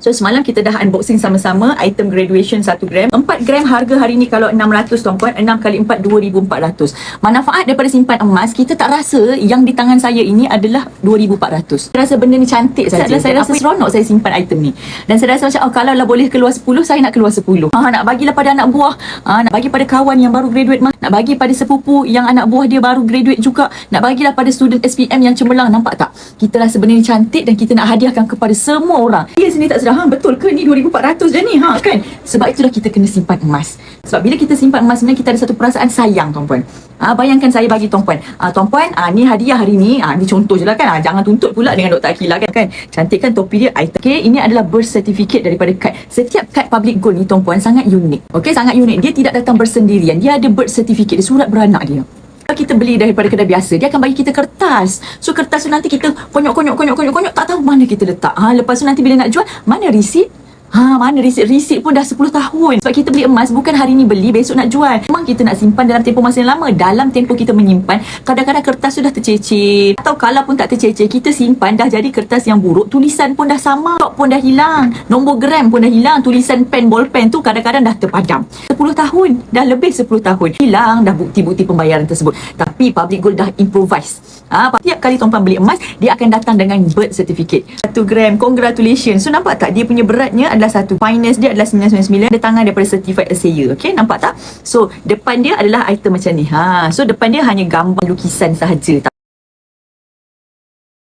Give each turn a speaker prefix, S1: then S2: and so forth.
S1: So semalam kita dah unboxing sama-sama item graduation 1 gram. 4 gram harga hari ni kalau 600 tuan-puan, 6 kali 4 2400. Manfaat daripada simpan emas, kita tak rasa yang di tangan saya ini adalah 2400. Saya rasa benda ni cantik saja. Saya, saya rasa seronok saya simpan item ni. Dan saya rasa macam oh kalau lah boleh keluar 10, saya nak keluar 10. Ah nak bagilah pada anak buah, ah nak bagi pada kawan yang baru graduate nak bagi pada sepupu yang anak buah dia baru graduate juga, nak bagilah pada student SPM yang cemerlang nampak tak? Kita benda ni cantik dan kita nak hadiahkan kepada semua orang. Dia sini tak sedar, ha betul ke ni 2400 je ni ha kan? Sebab itulah kita kena simpan emas. Sebab bila kita simpan emas sebenarnya kita ada satu perasaan sayang tuan-puan. Ah bayangkan saya bagi tuan-puan. Ah tuan-puan, ah ni hadiah hari ni. Ah ni contoh je lah kan. Ah, jangan tuntut pula dengan Dr. Akila kan. kan? Cantik kan topi dia. Okay, ini adalah birth certificate daripada kad. Setiap kad public gold ni tuan-puan sangat unik. Okay, sangat unik. Dia tidak datang bersendirian. Dia ada birth certificate. Dia surat beranak dia. Kalau kita beli daripada kedai biasa, dia akan bagi kita kertas. So kertas tu nanti kita konyok konyok konyok konyok konyok tak tahu mana kita letak. Ha lepas tu nanti bila nak jual, mana resit? Ha, mana resit? Resit pun dah 10 tahun. Sebab kita beli emas bukan hari ni beli, besok nak jual. Memang kita nak simpan dalam tempoh masa yang lama. Dalam tempoh kita menyimpan, kadang-kadang kertas tu dah tercecer. Atau kalau pun tak tercecer, kita simpan dah jadi kertas yang buruk. Tulisan pun dah sama. Tok pun dah hilang. Nombor gram pun dah hilang. Tulisan pen, bolpen tu kadang-kadang dah terpadam. 10 tahun. Dah lebih 10 tahun. Hilang dah bukti-bukti pembayaran tersebut. Tapi Public Gold dah improvise. Ha, tiap kali tuan-tuan beli emas, dia akan datang dengan birth certificate. 1 gram. Congratulations. So nampak tak? Dia punya beratnya adalah satu. Finance dia adalah 999. Ada tangan daripada certified assayer. Okay, nampak tak? So, depan dia adalah item macam ni. Ha, so depan dia hanya gambar lukisan sahaja.